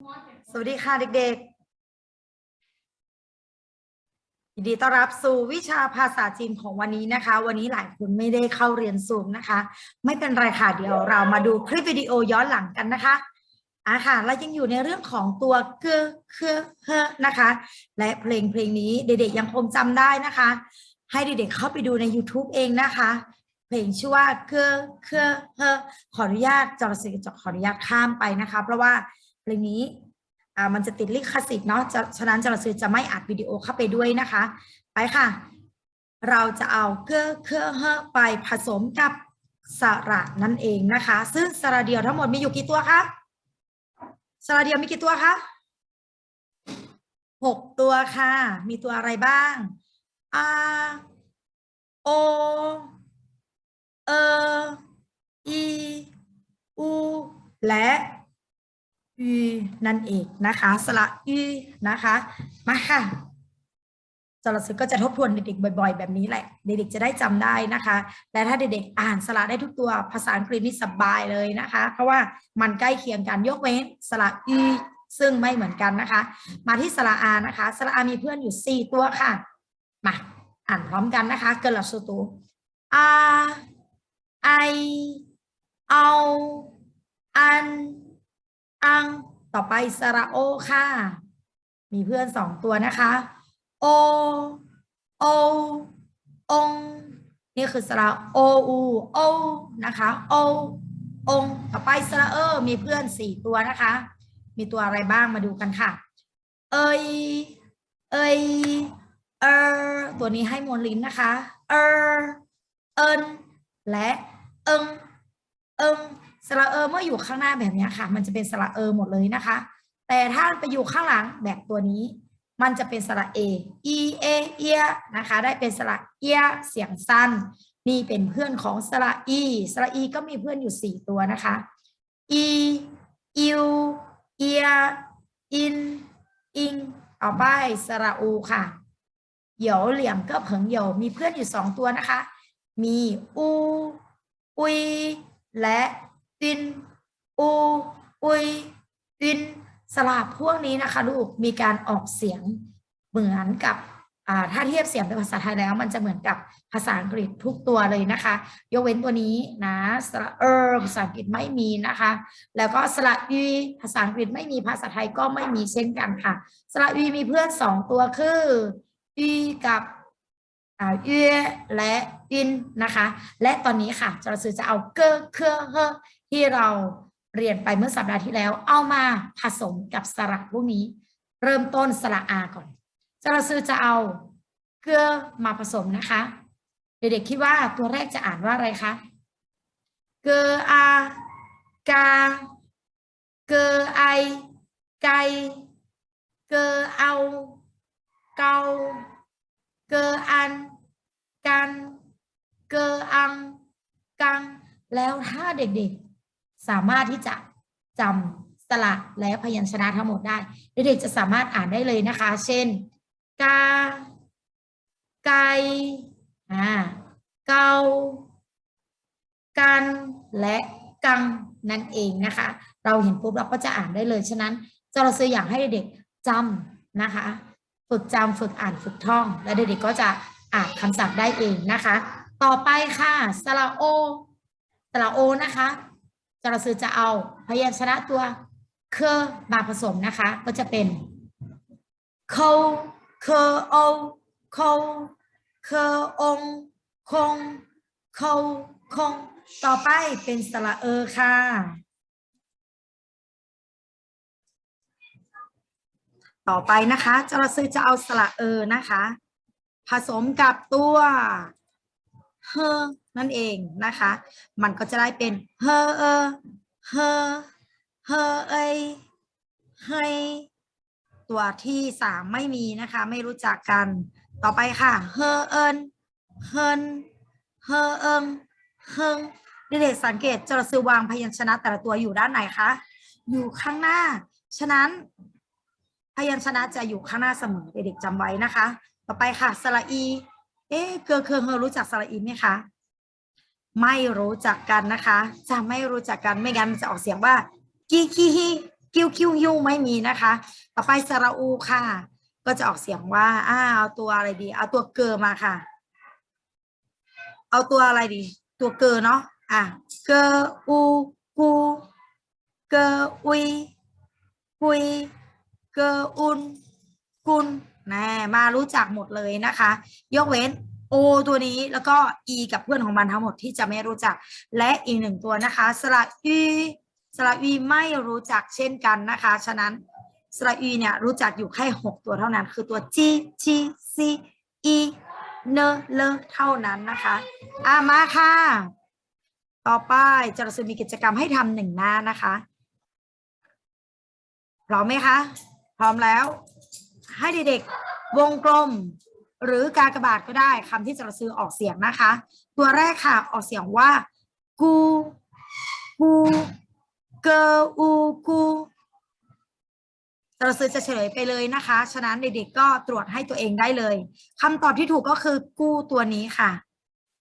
สวัสดีค่ะเด็กๆยินดีต้อนรับสู่วิชาภาษาจีนของวันนี้นะคะ วันนี้หลายคนไม่ได้เข้าเรียนซูมนะคะ ไม่เป็นไรค่ะเดี๋ยวเรามาดูคลิปวิดีโอย้อนหลังกันนะคะอะค่ะเรายังอยู่ในเรื่องของตัวเกือเคือเฮนะคะ และเพลงเพลงนี้เด็กๆยังคงจำได้นะคะ ให้เด็กๆเข้าไปดูใน YouTube เองนะคะ เพลงชื่อว่าเกือเคือเฮขออนุญาตจอร์สิจะขออนุญาตข้ามไปนะคะ เพราะว่า เพลงนี้อ่ามันจะติดลิขสิทธิ์เนาะฉะนั้นจรซื้อจะไม่อัดวิดีโอเข้าไปด้วยนะคะ ไปค่ะ เราจะเอาเกือเครือเฮไปผสมกับสระนั่นเองนะคะ ซึ่งสระเดียวทั้งหมดมีอยู่กี่ตัวคะสระเดียวมีกี่ตัวคะหกตัวค่ะ มีตัวอะไรบ้าง R O เอ E U และ อืนั่นเองนะคะ สระอืนะคะ มาค่ะจรสก็จะทบทวนเด็กๆบ่อย ๆ แบบนี้แหละ เด็กๆจะได้จำได้นะคะ และถ้าเด็กๆอ่านสระได้ทุกตัวภาษาอังกฤษนี่สบายเลยนะคะ เพราะว่ามันใกล้เคียงกันยกเว้นสระอืซึ่งไม่เหมือนกันนะคะ มาที่สระอานะคะสระอามีเพื่อนอยู่ 4 ตัวค่ะ มาอ่านพร้อมกันนะคะ เกิดลักษณะอาไอเอาอัน อัง ต่อไปสระโอค่ะ มีเพื่อนสองตัวนะคะ โอ โอ องนี่คือสระโออูโอนะคะ โอ องต่อไปสระเออ มีเพื่อนสี่ตัวนะคะ มีตัวอะไรบ้างมาดูกันค่ะ เอยเอยเออตัวนี้ให้มวลลิ้นนะคะ เออเอินและ เอิงเอิง สระเออเมื่ออยู่ข้างหน้าแบบนี้ค่ะ มันจะเป็นสระเออหมดเลยนะคะ แต่ถ้าไปอยู่ข้างหลังแบบตัวนี้ มันจะเป็นสระเอ e a เอียนะคะ ได้เป็นสระเอียเสียงสั้น นี่เป็นเพื่อนของสระอีสระอีก็มีเพื่อนอยู่ 4 ตัวนะคะ e อิวเอียอินอิงเอาไปสระอูค่ะเหยวเหลี่ยมก็เผิงเหยวมีเพื่อนอยู่ 2 ตัวนะคะ มีอูอุยและ ตินอูอุยตินสระพวกนี้นะคะลูกมีการออกเสียงเหมือนกับถ้าเทียบเสียงเป็นภาษาไทยแล้ว มันจะเหมือนกับภาษาอังกฤษทุกตัวเลยนะคะ ยกเว้นตัวนี้นะสระเออภาษาอังกฤษไม่มีนะคะ แล้วก็สระอีภาษาอังกฤษไม่มีภาษาไทยก็ไม่มีเช่นกันค่ะ สระอีมีเพื่อนสองตัวคืออีกับอ่าเอและอินนะคะ และตอนนี้ค่ะจรสือจะเอาเกอเคอเฮ ที่เราเรียนไปเมื่อสัปดาห์ที่แล้ว เอามาผสมกับสระพวกนี้ เริ่มต้นสระอาก่อนจรสือจะเอาเกลือมาผสมนะคะ เด็กๆคิดว่าตัวแรกจะอ่านว่าอะไรคะเกออากาเกอไอไกเกอเอาเกาเกออัน กัน เกออัง กัง แล้วถ้าเด็กๆ สามารถที่จะจำสระและพยัญชนะทั้งหมดได้เด็กๆจะสามารถอ่านได้เลยนะคะ เช่น กา ไกอ่าเกากันและกังนั่นเองนะคะ เราเห็นปุ๊บเราก็จะอ่านได้เลย ฉะนั้นจเราซื้ออยากให้เด็กจำนะคะ ฝึกจำฝึกอ่านฝึกท่อง และเด็กๆก็จะอ่านคำศัพท์ได้เองนะคะ ต่อไปค่ะสระโอสระโอนะคะ จระซื้อจะเอาพยัญชนะตัวเคมาผสมนะคะ ก็จะเป็นเคเคโอเคเคองคงเคคง ต่อไปเป็นสระเออค่ะ ต่อไปนะคะจระซื้อจะเอาสระเออนะคะ ผสมกับตัวเฮ นั่นเองนะคะ มันก็จะได้เป็นเฮอเออเฮอเฮอเอยเฮยตัวที่สามไม่มีนะคะ ไม่รู้จักกัน ต่อไปค่ะ เฮอเอินเฮินเฮอเอิงเฮิงเด็กๆสังเกตจระซื้อวางพยัญชนะแต่ละตัวอยู่ด้านไหนคะ อยู่ข้างหน้า ฉะนั้นพยัญชนะจะอยู่ข้างหน้าเสมอเด็กๆจำไว้นะคะ ต่อไปค่ะสระอี เอ๊ะเกอเคืองเฮอรู้จักสระอีไหมคะ ไม่รู้จักกันนะคะ จะไม่รู้จักกันไม่งั้นมันจะออกเสียงว่ากีกีฮีกิ้วกิ้วยูไม่มีนะคะ ต่อไปสระอูค่ะ ก็จะออกเสียงว่าอ่าเอาตัวอะไรดี เอาตัวเกอมาค่ะ เอาตัวอะไรดี ตัวเกอเนาะอะเกออูกูเกออุยกุยเกออุนกุนแน่มารู้จักหมดเลยนะคะ ยกเว้น O ตัวนี้แล้วก็ E กับเพื่อนของมันทั้งหมดที่จะไม่รู้จัก และอีกหนึ่งตัวนะคะ สระอีสระอีไม่รู้จักเช่นกันนะคะ ฉะนั้นสระอีเนี่ยรู้จักอยู่แค่หกตัวเท่านั้น คือตัว G G C E เนเลเท่านั้นนะคะอะมาค่ะ ต่อไปจะราจะมีกิจกรรมให้ทำหนึ่งหน้านะคะ พร้อมไหมคะ พร้อมแล้ว ให้เด็กๆวงกลม หรือกากบาทก็ได้คำที่จะซื้อออกเสียงนะคะ ตัวแรกค่ะออกเสียงว่า กูกูเกออูกูเราซื้อจะเฉลยไปเลยนะคะ ฉะนั้นเด็กๆก็ตรวจให้ตัวเองได้เลยคำตอบที่ถูกก็คือกู้ตัวนี้ค่ะ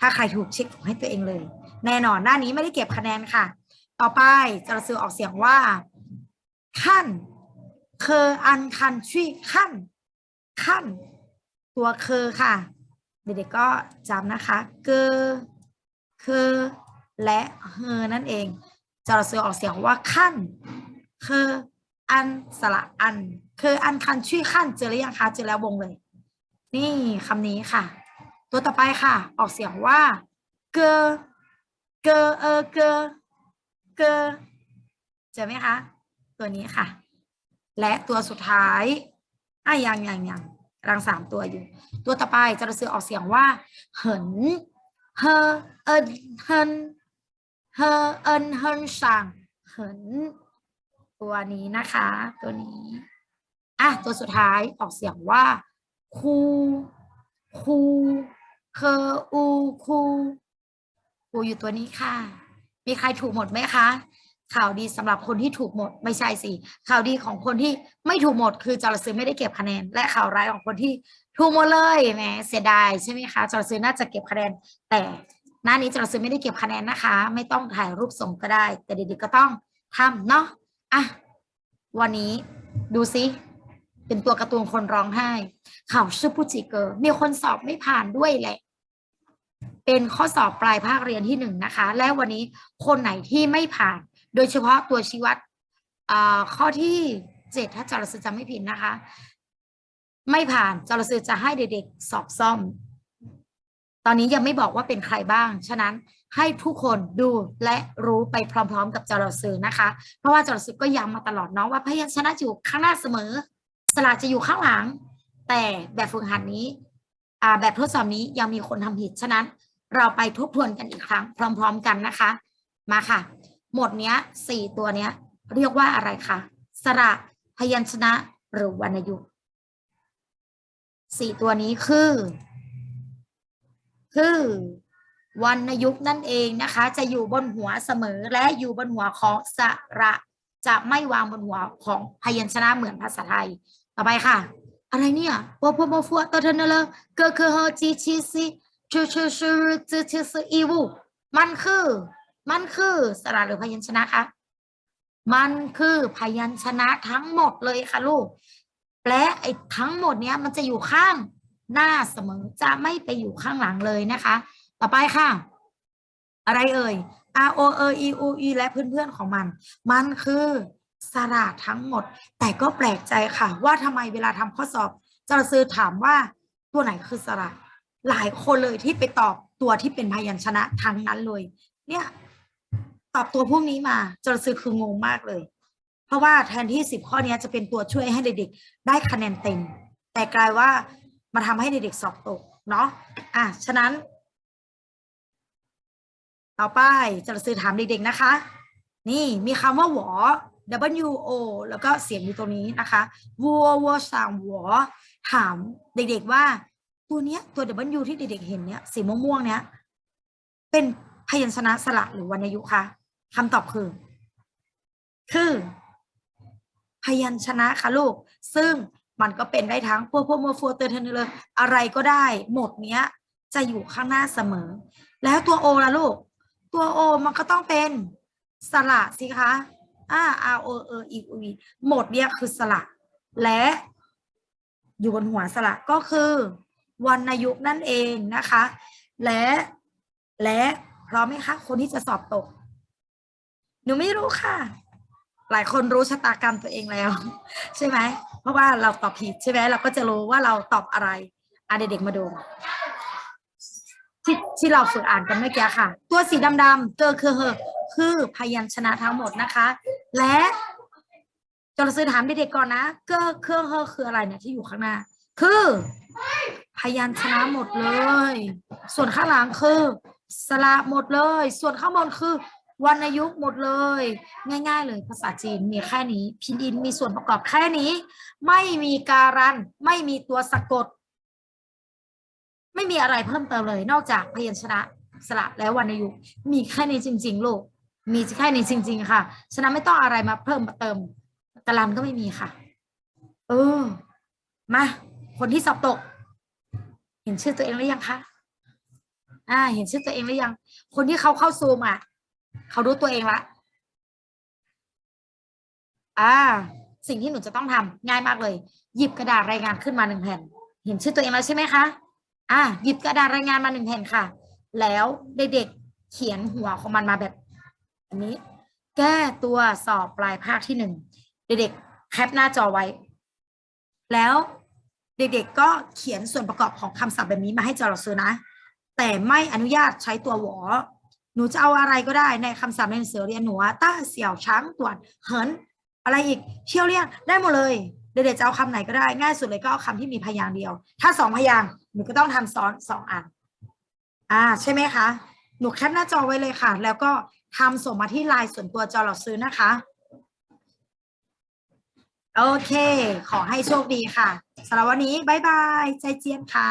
ถ้าใครถูกเช็คให้ตัวเองเลย แน่นอนหน้านี้ไม่ได้เก็บคะแนนค่ะ ต่อไปจะซื้อออกเสียงว่าขั้นเคออันคันช่ขั้นขั้น ตัวเคอค่ะ เด็กๆก็จำนะคะเกอเคอและเฮอนั่นเองจระเราซื้อออกเสียงว่าขั้นเคออันสระอันเคออันคันช่วยขั้นเจอหรือยังคะเจอแล้ววงเลย นี่คำนี้ค่ะ ตัวต่อไปค่ะ ออกเสียงว่าเกอเกอเออเกอเกอเจอไหมคะ ตัวนี้ค่ะ และตัวสุดท้ายอะยังยังยัง กำลังสามตัวอยู่ ตัวต่อไปจะเราซื้อออกเสียงว่า เหินเฮอเอินเฮินเฮอเอินเฮินสั่งเหินตัวนี้นะคะ ตัวนี้อะตัวสุดท้ายออกเสียงว่าคูคูเคออูคูคูอยู่ตัวนี้ค่ะ มีใครถูกหมดไหมคะ ข่าวดีสำหรับคนที่ถูกหมดไม่ใช่สิข่าวดีของคนที่ไม่ถูกหมด คือจอร์ซื้อไม่ได้เก็บคะแนน และข่าวร้ายของคนที่ถูกหมดเลยแหมเสียดายใช่ไหมคะจอร์ซื้อน่าจะเก็บคะแนน แต่หน้านี้จอร์ซื้อไม่ได้เก็บคะแนนนะคะ ไม่ต้องถ่ายรูปส่งก็ได้ แต่เด็กๆก็ต้องทำเนาะอะวันนี้ดูซิเป็นตัวการ์ตูนคนร้องไห้ข่าวชื่อผู้จิเกอร์มีคนสอบไม่ผ่านด้วยแหละ เป็นข้อสอบปลายภาคเรียนที่หนึ่งนะคะ และวันนี้คนไหนที่ไม่ผ่าน โดยเฉพาะตัวชี้วัดข้อที่เจ็ดถ้าจารสือจำไม่ผิดนะคะ ไม่ผ่านจารสือจะให้เด็กๆสอบซ่อม ตอนนี้ยังไม่บอกว่าเป็นใครบ้าง ฉะนั้นให้ทุกคนดูและรู้ไปพร้อมๆ กับจารสือนะคะ เพราะว่าจารสือก็ย้ำมาตลอดเนาะว่าพยัญชนะอยู่ข้างหน้าเสมอ สระจะอยู่ข้างหลัง แต่แบบฝึกหัดนี้แบบทดสอบนี้ยังมีคนทำผิด ฉะนั้นเราไปทบทวนกันอีกครั้งพร้อม ๆ กันนะคะ มาค่ะ หมดเนี้ยสี่ตัวเนี้ย เรียกว่าอะไรคะสระพยัญชนะหรือวรรณยุกต์สี่ตัวนี้คือ คือวรรณยุกต์นั่นเองนะคะ จะอยู่บนหัวเสมอและอยู่บนหัวของสระจะไม่วางบนหัวของพยัญชนะเหมือนภาษาไทย ต่อไปค่ะ อะไรเนี่ยโปโปโมฟัวตเทนเลเกอร์เคอฮจีชีซีชูชูชูจืชืซอีวูมันคือ มันคือสระหรือพยัญชนะคะ มันคือพยัญชนะทั้งหมดเลยค่ะลูก และไอ้ทั้งหมดเนี้ยมันจะอยู่ข้างหน้าเสมอจะไม่ไปอยู่ข้างหลังเลยนะคะ ต่อไปค่ะ อะไรเอ่ย R O E E U E และเพื่อนๆของมัน มันคือสระทั้งหมด แต่ก็แปลกใจค่ะ ว่าทำไมเวลาทำข้อสอบจะซื้อถามว่าตัวไหนคือสระ หลายคนเลยที่ไปตอบตัวที่เป็นพยัญชนะทั้งนั้นเลย เนี่ย ตอบตัวพวกนี้มาจนซื้อคืองงมากเลย เพราะว่าแทนที่สิบข้อนี้จะเป็นตัวช่วยให้เด็กๆได้คะแนนเต็ม แต่กลายว่ามาทำให้เด็กๆสอบตกเนาะอะฉะนั้น ต่อไปจะซื้อถามเด็กๆนะคะ นี่มีคำว่าหวอ W O แล้วก็เสียงอยู่ตรงนี้นะคะวัววัวสามหัวถามเด็กๆว่า ตัวเนี้ยตัว W ที่เด็กๆเห็นเนี้ยสีม่วงๆเนี้ยเป็น พยัญชนะสระหรือวรรณยุกต์คะคำตอบคือ คือ พยัญชนะค่ะลูก ซึ่งมันก็เป็นได้ทั้งพวกพวกโมโฟเตอร์เทนเลยอะไรก็ได้ หมดเนี้ย จะอยู่ข้างหน้าเสมอ แล้วตัวโอละลูก ตัวโอมันก็ต้องเป็นสระสิคะอ่า r o e e u e หมดเนี่ยคือสระและอยู่บนหัวสระก็คือวรรณยุกต์นั่นเองนะคะ และและ พร้อมไหมคะ คนที่จะสอบตก หนูไม่รู้ค่ะ หลายคนรู้ชะตากรรมตัวเองแล้ว ใช่ไหม เพราะว่าเราตอบผิดใช่ไหมเราก็จะรู้ว่าเราตอบอะไรอะเด็กๆมาดูที่ที่เราฝึกอ่านกันเมื่อกี้ค่ะ ตัวสีดำๆเกอคือเฮอคือพยัญชนะทั้งหมดนะคะ และจรซื้อถามเด็กๆก่อนนะเกอเครื่องเฮอคืออะไรเนี่ยที่อยู่ข้างหน้า คือ พยัญชนะหมดเลย ส่วนข้างหลังคือ สระหมดเลย ส่วนข้างบนคือวรรณยุกต์หมดเลย ง่าย ๆ เลยภาษาจีนมีแค่นี้ พินอินมีส่วนประกอบแค่นี้ ไม่มีการัน ไม่มีตัวสะกด ไม่มีอะไรเพิ่มเติมเลย นอกจากพยัญชนะสระและวรรณยุกต์มีแค่นี้จริง ๆ ลูก มีแค่นี้จริง ๆ ค่ะ ฉะนั้นไม่ต้องอะไรมาเพิ่มมาเติมกรันก็ไม่มีค่ะ เออ มา คนที่สอบตก เห็นชื่อตัวเองหรือยังคะ อ่า เห็นชื่อตัวเองหรือยัง คนที่เขาเข้าซูมอะ เขารู้ตัวเองละ อ่า สิ่งที่หนูจะต้องทำง่ายมากเลย หยิบกระดาษรายงานขึ้นมาหนึ่งแผ่น เห็นชื่อตัวเองแล้วใช่ไหมคะ อ่า หยิบกระดาษรายงานมาหนึ่งแผ่นค่ะ แล้วเด็กๆเขียนหัวของมันมาแบบ อันนี้ แก้ตัวสอบปลายภาคที่หนึ่ง เด็กๆแคปหน้าจอไว้ แล้วเด็กๆก็เขียนส่วนประกอบของคำศัพท์แบบนี้มาให้จอเราซื้อนะ แต่ไม่อนุญาตใช้ตัวหวอหนูจะเอาอะไรก็ได้ในคำศัพท์ในหนังสือเรียนหนูว่าต้าเสี่ยวช้างตวนเหิน อะไรอีก เชี่ยวเลี่ยงได้หมดเลยเด็กๆจะเอาคำไหนก็ได้ ง่ายสุดเลยก็เอาคำที่มีพยางค์เดียว ถ้าสองพยางค์หนูก็ต้องทำซ้อนสองอัน อ่าใช่ไหมคะ หนูแคปหน้าจอไว้เลยค่ะ แล้วก็ทำส่งมาที่ไลน์ส่วนตัวจอเราซื้อนะคะ โอเค ขอให้โชคดีค่ะสำหรับวันนี้บ๊ายบาย ใจเจียนค่ะ